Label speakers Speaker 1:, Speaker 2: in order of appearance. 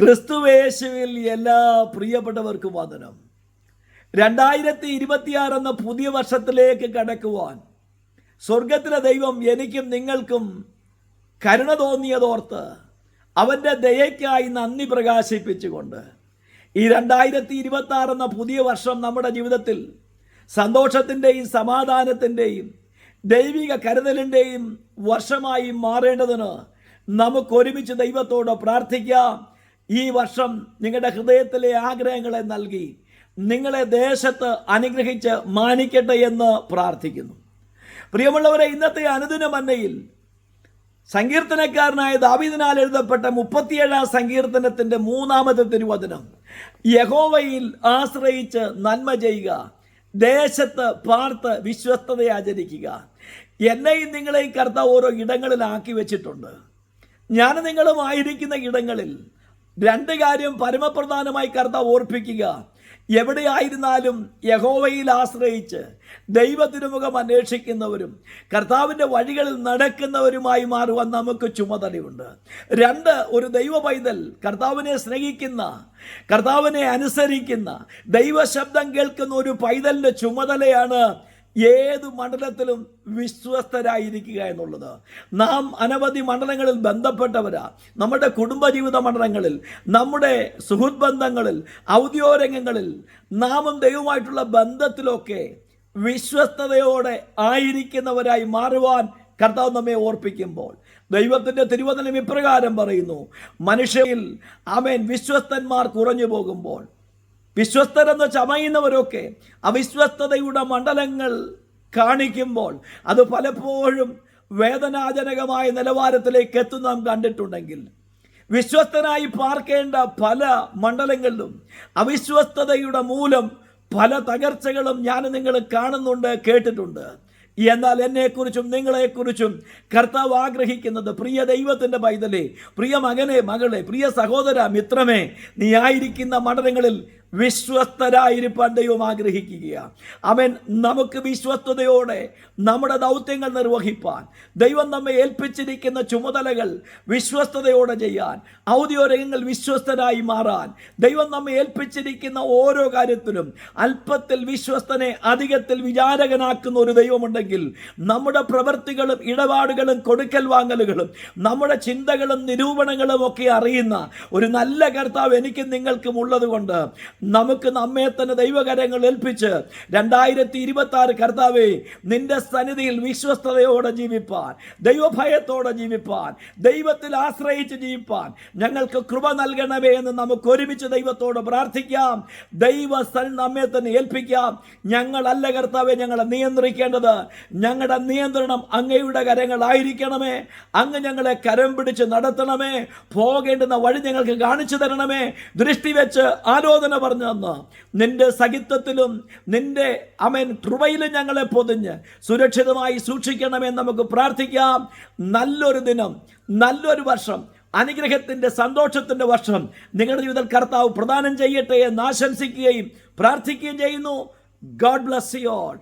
Speaker 1: ക്രിസ്തുവേശുവിൽ എല്ലാ പ്രിയപ്പെട്ടവർക്കും വന്ദനം. രണ്ടായിരത്തി ഇരുപത്തിയാറ് എന്ന പുതിയ വർഷത്തിലേക്ക് കടക്കുവാൻ സ്വർഗത്തിലെ ദൈവം എനിക്കും നിങ്ങൾക്കും കരുണ തോന്നിയതോർത്ത് അവന്റെ ദയയ്ക്കായി നന്ദി പ്രകാശിപ്പിച്ചുകൊണ്ട് ഈ രണ്ടായിരത്തി ഇരുപത്തി ആറ് എന്ന പുതിയ വർഷം നമ്മുടെ ജീവിതത്തിൽ സന്തോഷത്തിന്റെയും സമാധാനത്തിന്റെയും ദൈവിക കരുതലിന്റെയും വർഷമായി മാറേണ്ടതിന് നമുക്കൊരുമിച്ച് ദൈവത്തോട് പ്രാർത്ഥിക്കാം. ഈ വർഷം നിങ്ങളുടെ ഹൃദയത്തിലെ ആഗ്രഹങ്ങളെ നൽകി നിങ്ങളെ ദേശത്ത് അനുഗ്രഹിച്ച് മാനിക്കട്ടെ എന്ന് പ്രാർത്ഥിക്കുന്നു. പ്രിയമുള്ളവരെ ഇന്നത്തെ അനുദിന മന്നയിൽ സങ്കീർത്തനക്കാരനായ ദാവീദിനാൽ എഴുതപ്പെട്ട മുപ്പത്തിയേഴാം സങ്കീർത്തനത്തിന്റെ മൂന്നാമത്തെ തിരുവചനം. യഹോവയിൽ ആശ്രയിച്ച് നന്മ ചെയ്യുക ദേശത്ത് പാർത്ത് വിശ്വസ്തത ആചരിക്കുക. എന്നെയും നിങ്ങളെയും കർത്താവ് ഓരോ ഇടങ്ങളിലാക്കി വെച്ചിട്ടുണ്ട്. ഞാൻ നിങ്ങളുമായിരിക്കുന്ന ഇടങ്ങളിൽ രണ്ട് കാര്യം പരമപ്രധാനമായി കർത്താവ് ഓർപ്പിക്കുക. എവിടെയായിരുന്നാലും യഹോവയിൽ ആശ്രയിച്ച് ദൈവത്തിനുമുഖം അന്വേഷിക്കുന്നവരും കർത്താവിന്റെ വഴികളിൽ നടക്കുന്നവരുമായി മാറുവാൻ നമുക്ക് ചുമതലയുണ്ട്. രണ്ട് ഒരു ദൈവ പൈതൽ കർത്താവിനെ സ്നേഹിക്കുന്ന കർത്താവിനെ അനുസരിക്കുന്ന ദൈവശബ്ദം കേൾക്കുന്ന ഒരു പൈതലിന്റെ ചുമതലയാണ് ഏത് മണ്ഡലത്തിലും വിശ്വസ്തരായിരിക്കുക എന്നുള്ളത്. നാം അനവധി മണ്ഡലങ്ങളിൽ ബന്ധപ്പെട്ടവരാ. നമ്മുടെ കുടുംബജീവിത മണ്ഡലങ്ങളിൽ നമ്മുടെ സുഹൃത് ബന്ധങ്ങളിൽ ഔദ്യോഗികങ്ങളിൽ നാമും ദൈവമായിട്ടുള്ള ബന്ധത്തിലൊക്കെ വിശ്വസ്തതയോടെ ആയിരിക്കുന്നവരായി മാറുവാൻ കർത്താവ് നമ്മെ ഓർപ്പിക്കുമ്പോൾ. ദൈവത്തിന്റെ തിരുവചനം ഇപ്രകാരം പറയുന്നു. മനുഷ്യയിൽ ആമേൻ വിശ്വസ്തന്മാർ കുറഞ്ഞു പോകുമ്പോൾ വിശ്വസ്തരെന്ന് ചമയുന്നവരൊക്കെ അവിശ്വസ്തതയുടെ മണ്ഡലങ്ങൾ കാണിക്കുമ്പോൾ അത് പലപ്പോഴും വേദനാജനകമായ നിലവാരത്തിലേക്ക് എത്തുന്ന നാം കണ്ടിട്ടുണ്ടെങ്കിൽ വിശ്വസ്തനായി പാർക്കേണ്ട പല മണ്ഡലങ്ങളിലും അവിശ്വസ്തതയുടെ മൂലം പല തകർച്ചകളും ഞാൻ നിങ്ങൾ കാണുന്നുണ്ട് കേട്ടിട്ടുണ്ട്. എന്നാൽ എന്നെക്കുറിച്ചും നിങ്ങളെക്കുറിച്ചും കർത്താവ് ആഗ്രഹിക്കുന്നത് പ്രിയ ദൈവത്തിന്റെ പൈതലേ പ്രിയ മകനെ മകളെ പ്രിയ സഹോദര മിത്രമേ നീ ആയിരിക്കുന്ന മണ്ഡലങ്ങളിൽ വിശ്വസ്തരായിരിക്കാൻ ദൈവം ആഗ്രഹിക്കുകയാണ് അവൻ നമുക്ക് വിശ്വസ്തയോടെ നമ്മുടെ ദൗത്യങ്ങൾ നിർവഹിപ്പാൻ ദൈവം നമ്മെ ഏൽപ്പിച്ചിരിക്കുന്ന ചുമതലകൾ വിശ്വസ്തതയോടെ ചെയ്യാൻ ഔദ്യോഗികങ്ങൾ വിശ്വസ്തരായി മാറാൻ ദൈവം നമ്മെ ഏൽപ്പിച്ചിരിക്കുന്ന ഓരോ കാര്യത്തിലും അല്പത്തിൽ വിശ്വസ്തനെ അധികത്തിൽ വിചാരകനാക്കുന്ന ഒരു ദൈവമുണ്ടെങ്കിൽ നമ്മുടെ പ്രവൃത്തികളും ഇടപാടുകളും കൊടുക്കൽ വാങ്ങലുകളും നമ്മുടെ ചിന്തകളും നിരൂപണങ്ങളും ഒക്കെ അറിയുന്ന ഒരു നല്ല കർത്താവ് എനിക്കും നിങ്ങൾക്കും ഉള്ളത് കൊണ്ട് നമുക്ക് നമ്മെ തന്നെ ദൈവകരങ്ങൾ ഏൽപ്പിച്ച് രണ്ടായിരത്തി ഇരുപത്തി ആറ് കർത്താവെ നിന്റെ സന്നിധിയിൽ വിശ്വസ്തയോടെ ജീവിപ്പാൻ ദൈവഭയത്തോടെ ജീവിപ്പാൻ ദൈവത്തിൽ ആശ്രയിച്ച് ജീവിപ്പാൻ ഞങ്ങൾക്ക് കൃപ നൽകണമേ എന്ന് നമുക്ക് ഒരുമിച്ച് ദൈവത്തോട് പ്രാർത്ഥിക്കാം. ദൈവ നമ്മെ തന്നെ ഏൽപ്പിക്കാം. ഞങ്ങളല്ല കർത്താവെ ഞങ്ങളെ നിയന്ത്രിക്കേണ്ടത്. ഞങ്ങളുടെ നിയന്ത്രണം അങ്ങയുടെ കരങ്ങളായിരിക്കണമേ. അങ്ങ് ഞങ്ങളെ കരം പിടിച്ച് നടത്തണമേ. പോകേണ്ടുന്ന വഴി ഞങ്ങൾക്ക് കാണിച്ചു തരണമേ. ദൃഷ്ടി വെച്ച് ആലോചന പറഞ്ഞു തന്ന്. നിന്റെ സഹിത്വത്തിലും നിന്റെ അമൻ കൃപയിലും ഞങ്ങളെ പൊതിഞ്ഞ് സുരക്ഷിതമായി സൂക്ഷിക്കണമെന്ന് നമുക്ക് പ്രാർത്ഥിക്കാം. നല്ലൊരു ദിനം നല്ലൊരു വർഷം അനുഗ്രഹത്തിന്റെ സന്തോഷത്തിന്റെ വർഷം നിങ്ങളുടെ ജീവിതത്തിൽ കർത്താവ് പ്രദാനം ചെയ്യട്ടെ എന്ന് ആശംസിക്കുകയും പ്രാർത്ഥിക്കുകയും ചെയ്യുന്നു. God bless you all